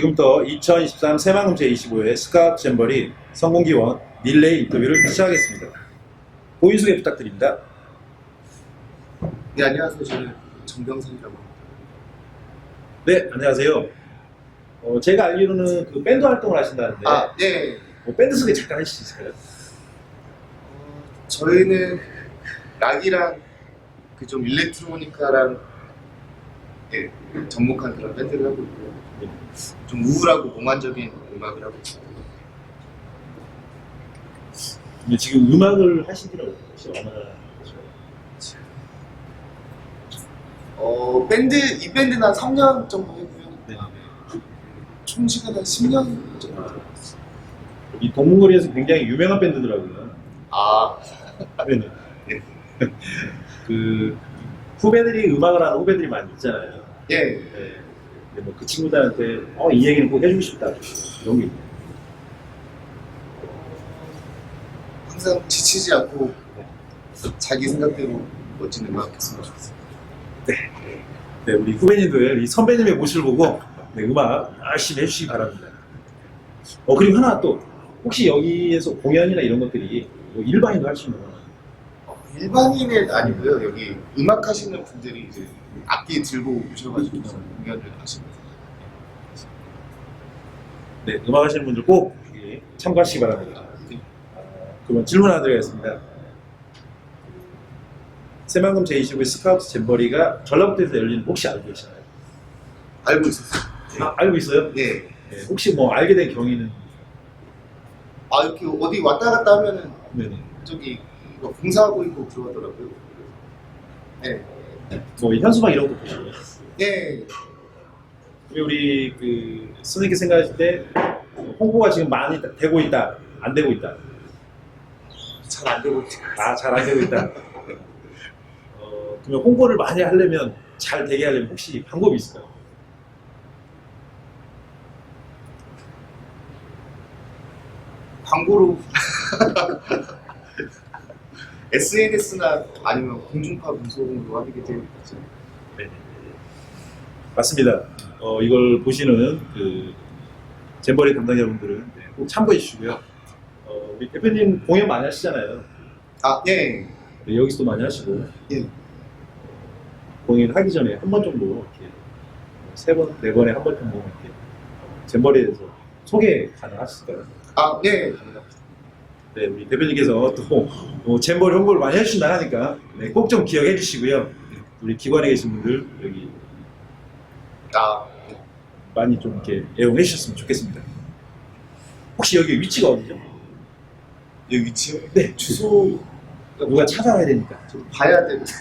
지금부터 2023 새만금 제 25회 스카우트 잼버리 성공기원 릴레이 인터뷰를 시작하겠습니다. 본인 소개 부탁드립니다. 네 안녕하세요 저는 정병선이라고 합니다 네, 안녕하세요. 어, 제가 알기로는 그 밴드 활동을 하신다는데 아 네 뭐 밴드 소개 잠깐 해주실 수 있을까요? 어, 저희는 락이랑 그 좀 일렉트로니카랑 네, 접목한 그런 밴드를 하고 있고요 네. 좀 우울하고 몽환적인 음악을 하고 있습니다 근데 지금 음악을 지는 혹시 얼마나 되셨어요? 어 밴드 이 밴드는 한 3년 정도 했고요 네. 총 시간 한 10년 정도 들어갔어요 이 동문거리에서 굉장히 유명한 밴드더라고요. 아 네네. 네. 그 후배들이 음악을 하는 후배들이 많이 있잖아요. 예. 네. 근데 뭐 그 친구들한테 어, 이 얘기는 꼭 해주고 싶다. 이런 게 있나요? 항상 지치지 않고 자기 생각대로 멋진 음악 했으면 좋겠어요 네, 우리 후배님들 이 선배님의 모습을 보고 네, 음악 열심히 해주시기 바랍니다. 어 그리고 하나 또 혹시 여기에서 공연이나 이런 것들이 뭐 일반인도 할 수 있는 일반인은 아니고요. 여기 음악 하시는 분들이 이제 악기 들고 오셔가지고 공연을 하시는 네, 음악 하시는 분들 꼭 여기 참가하시기 바랍니다. 어, 그러면 질문 하나 드리겠습니다. 새만금 제25 스카우트 잼버리가 전라북도에서 열리는 거 혹시 알고 계시나요? 알고 있었어요. 아, 알고 있어요? 네. 네, 혹시 뭐 알게 된 경위는? 아 이렇게 어디 왔다 갔다 하면은 네네. 저기 이거 공사하고 있고 들어가더라고요. 네. 뭐 현수막 이런 거 보시고요. 네. 우리 우리 그 선생님께 생각하실 때 홍보가 지금 많이 되고 있다, 안 되고 있다. 잘 안 되고 있죠. 아, 잘 안 되고 있다. 어, 그러면 홍보를 많이 하려면 잘 되게 하려면 혹시 방법이 있을까요? 광고로 SNS나 아니면 공중파 방송으로 하게 되는 거죠. 네. 맞습니다. 어, 이걸 보시는 그 잼버리 담당자분들은 네, 꼭 참고해 주시고요. 어, 우리 대표님 공연 많이 하시잖아요. 아 네. 네, 여기서도 많이 하시고 예. 공연 하기 전에 한 번 정도 이렇게 세 번, 네 번에 한 번 정도 이렇게 잼버리에 대해서 소개 가능하실까요? 아 네. 네, 우리 대표님께서 또 어, 잼버리 홍보를 많이 해주신다 하니까 네, 꼭 좀 기억해 주시고요. 우리 기관에 계신 분들 여기 아 많이 좀 이렇게 애용해 주셨으면 좋겠습니다. 혹시 여기 위치가 어디죠? 여기 위치요? 네, 주소 누가 찾아와야 되니까. 좀 봐야 되는데.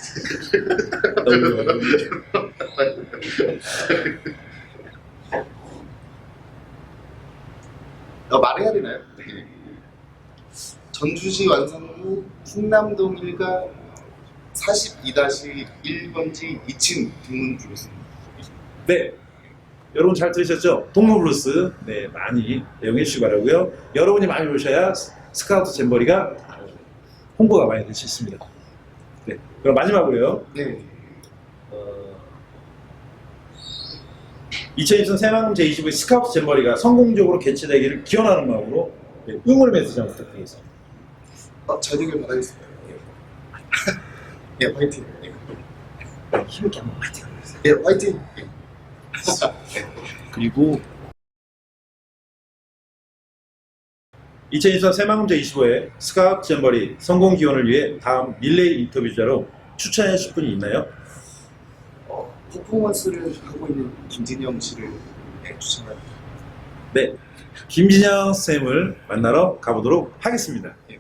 어, 말해야 되나요? 네. 전주시 완성구 풍남동 1가 42-1번지 2층 등문 부르습니다. 네, 여러분 잘 들으셨죠? 동무블루스 네 많이 애용해 주시기 바라고요. 여러분이 많이 오셔야 스- 스카우트 잼버리가 홍보가 많이 될 수 있습니다. 네, 그럼 마지막으로요. 네. 어, 2023 새만금 제25 스카우트 잼버리가 성공적으로 개최되기를 기원하는 마음으로 네, 응원 메시지 한번 부탁드리겠습니다. 어, 잘 되길 바라겠습니다. 네, 화이팅. 네, 힘있게 한번 해주세요. 네 화이팅. 네. 그리고 2024 새만금 제 25회 스카우트 잼버리 성공 기원을 위해 다음 릴레이 인터뷰 주자로 추천해 주실 분이 있나요? 어, 퍼포먼스를 하고 있는 김진영 씨를 네, 추천합니다. 네, 김진영 쌤을 만나러 가보도록 하겠습니다. 네.